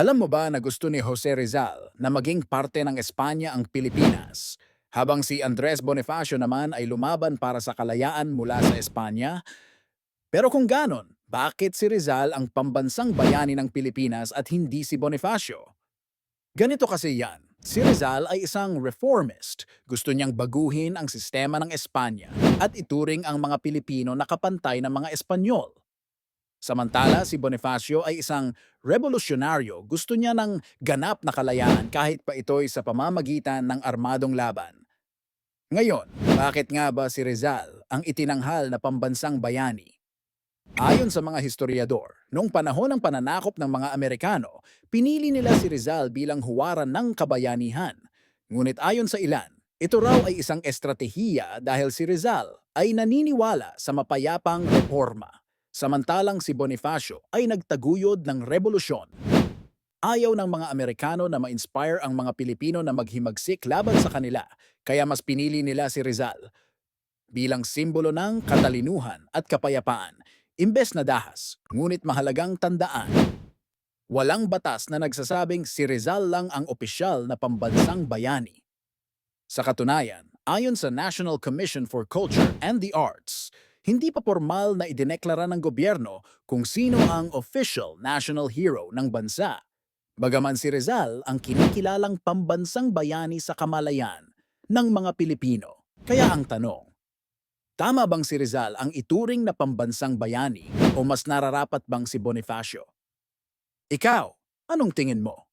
Alam mo ba na gusto ni Jose Rizal na maging parte ng Espanya ang Pilipinas, habang si Andres Bonifacio naman ay lumaban para sa kalayaan mula sa Espanya? Pero kung ganon, bakit si Rizal ang pambansang bayani ng Pilipinas at hindi si Bonifacio? Ganito kasi yan. Si Rizal ay isang reformist. Gusto niyang baguhin ang sistema ng Espanya at ituring ang mga Pilipino na kapantay ng mga Espanyol. Samantala, si Bonifacio ay isang revolusyonaryo. Gusto niya ng ganap na kalayaan kahit pa ito'y sa pamamagitan ng armadong laban. Ngayon, bakit nga ba si Rizal ang itinanghal na pambansang bayani? Ayon sa mga historiador, noong panahon ng pananakop ng mga Amerikano, pinili nila si Rizal bilang huwaran ng kabayanihan. Ngunit ayon sa ilan, ito raw ay isang estratehiya dahil si Rizal ay naniniwala sa mapayapang reforma. Samantalang si Bonifacio ay nagtaguyod ng revolusyon. Ayaw ng mga Amerikano na ma-inspire ang mga Pilipino na maghimagsik laban sa kanila, kaya mas pinili nila si Rizal bilang simbolo ng katalinuhan at kapayapaan, imbes na dahas, ngunit mahalagang tandaan. Walang batas na nagsasabing si Rizal lang ang opisyal na pambansang bayani. Sa katunayan, ayon sa National Commission for Culture and the Arts, hindi pa formal na idineklara ng gobyerno kung sino ang official national hero ng bansa. Bagaman si Rizal ang kinikilalang pambansang bayani sa kamalayan ng mga Pilipino. Kaya ang tanong, tama bang si Rizal ang ituring na pambansang bayani o mas nararapat bang si Bonifacio? Ikaw, anong tingin mo?